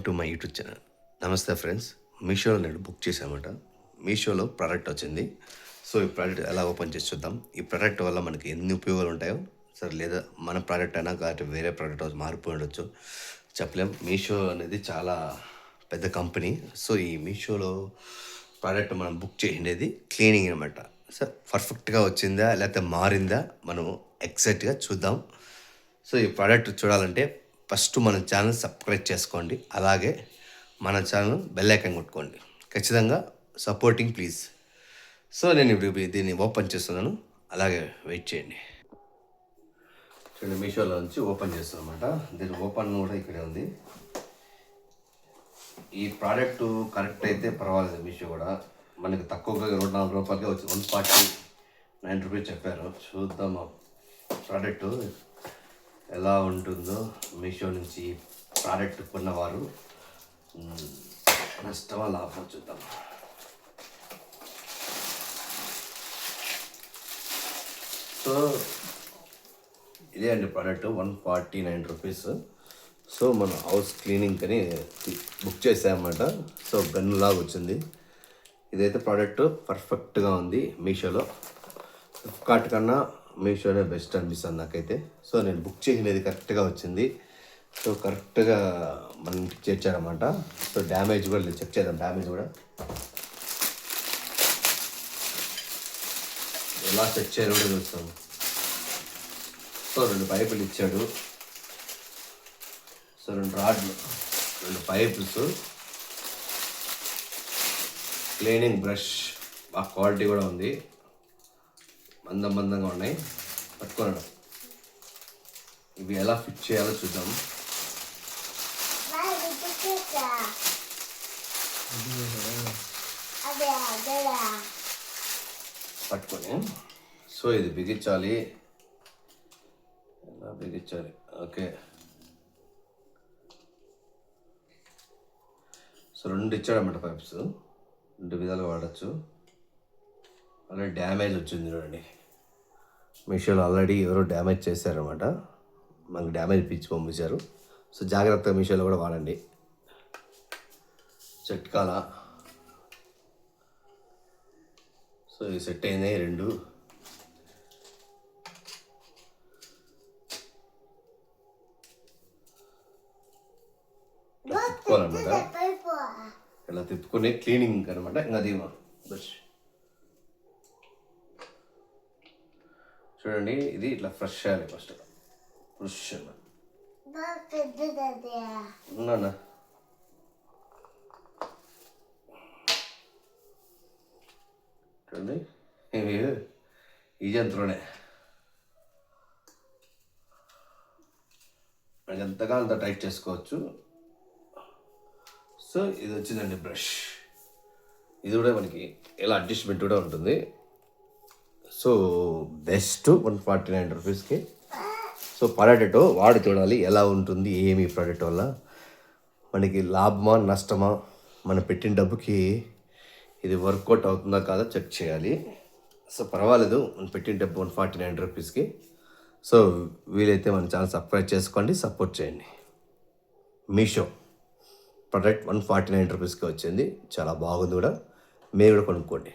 To my YouTube channel నమస్తే friends. మీషోలో నేను బుక్ చేశామట. మీషోలో ప్రోడక్ట్ వచ్చింది. సో ఈ ప్రోడక్ట్ ఎలా ఓపెన్ చేసి చూద్దాం. ఈ ప్రోడక్ట్ వల్ల మనకి ఎన్ని ఉపయోగాలు ఉంటాయో సరే లేదా మన ప్రోడక్ట్ అయినా కాబట్టి వేరే ప్రోడక్ట్ మారిపోయి ఉండొచ్చు. చెప్పలేం. మీషో అనేది చాలా పెద్ద కంపెనీ సో ఈ మీషోలో ప్రోడక్ట్ మనం బుక్ చేసిండేది క్లీనింగ్ అనమాట సో పర్ఫెక్ట్గా వచ్చిందా లేకపోతే మారిందా మనం ఎగ్జాక్ట్గా చూద్దాం. సో ఈ ప్రోడక్ట్ చూడాలంటే ఫస్ట్ మన ఛానల్ సబ్స్క్రైబ్ చేసుకోండి. అలాగే మన ఛానల్ బెల్ కొట్టుకోండి. ఖచ్చితంగా సపోర్టింగ్ ప్లీజ్. సో నేను ఇప్పుడు దీన్ని ఓపెన్ చేస్తున్నాను. అలాగే వెయిట్ చేయండి. చూడండి మీషోలో నుంచి ఓపెన్ చేస్తాను అనమాట దీని ఓపెన్ కూడా ఇక్కడే ఉంది. ఈ ప్రోడక్ట్ కరెక్ట్ అయితే పర్వాలేదు మీషో కూడా. మనకి తక్కువగా ఇరవై నాలుగు రూపాయలకే వచ్చింది. వన్ ఫార్టీ నైన్ రూపీస్ చెప్పారు. చూద్దాం ప్రోడక్ట్. ఎలా ఉంటుందో మీషో నుంచి ప్రోడక్ట్ కొన్నవారు నష్టమా లాభం చూద్దాం. సో ఇదే అండి product one forty nine rupees. So మన హౌస్ క్లీనింగ్ అని బుక్ చేసామన్నమాట. సో గన్ను లాగా వచ్చింది. ఇదైతే ప్రోడక్ట్ పర్ఫెక్ట్గా ఉంది మీషోలో. ఫ్లిప్కార్ట్ కన్నా మీషోనే బెస్ట్ అనిపిస్తుంది నాకైతే. సో నేను బుక్ చేసినది కరెక్ట్గా వచ్చింది. సో కరెక్ట్గా మనం ఇంటికి చేర్చారన్నమాట సో డ్యామేజ్ కూడా లేదు చెక్ చేద్దాం డ్యామేజ్ కూడా. ఎలా చెక్ చేయాలి కూడా చూస్తాం. సో రెండు పైపులు ఇచ్చాడు. సో రెండు రాడ్లు రెండు పైపుల్స్ క్లీనింగ్ బ్రష్ ఆ క్వాలిటీ కూడా ఉంది. మందం మందంగా ఉన్నాయి. పట్టుకోనడం ఇవి ఎలా ఫిట్ చేయాలో చూద్దాం. పట్టుకొని. సో ఇది బిగించాలి. ఎలా బిగించాలి? ఓకే. సో రెండు ఇచ్చాడన్నమాట పైప్స్. రెండు విధాలు వాడచ్చు. అలాగే డ్యామేజ్ వచ్చింది చూడండి. మీషోలో ఆల్రెడీ ఎవరో డ్యామేజ్ చేశారనమాట మనకు డ్యామేజ్ పిచ్చి పంపించారు. సో జాగ్రత్తగా మీషోలో కూడా వాడండి. చెట్కాల సో ఇవి సెట్ అయినాయి రెండు. తిప్పుకోవాలన్నమాట. పైపు ఇలా తిప్పుకొని క్లీనింగ్ అనమాట ఇంకా అది బ్రష్ చూడండి ఇది ఇట్లా ఫ్రెష్ చేయాలి ఫస్ట్ ఫ్రెష్ ఉన్నానా చూడండి ఇవి ఈ జంతువునే మనకి ఎంతగా అంత టైట్ చేసుకోవచ్చు. సో ఇది వచ్చిందండి బ్రష్ ఇది కూడా మనకి ఎలా అడ్జస్ట్మెంట్ కూడా ఉంటుంది. So best one forty nine రూపీస్కి. సో ప్రోడక్ట్ వాడి చూడాలి ఎలా ఉంటుంది ఏమి ప్రోడక్ట్ వల్ల. మనకి లాభమా నష్టమా మనం పెట్టిన డబ్బుకి ఇది వర్కౌట్ అవుతుందా కాదా చెక్ చేయాలి. సో పర్వాలేదు మనం పెట్టిన డబ్బు వన్ ఫార్టీ నైన్ రూపీస్కి. సో వీలైతే మన ఛానల్ సబ్స్క్రైబ్ చేసుకోండి సపోర్ట్ చేయండి. Meesho product one forty nine రూపీస్కి వచ్చింది చాలా బాగుంది కూడా. మీరు కూడా కొనుక్కోండి.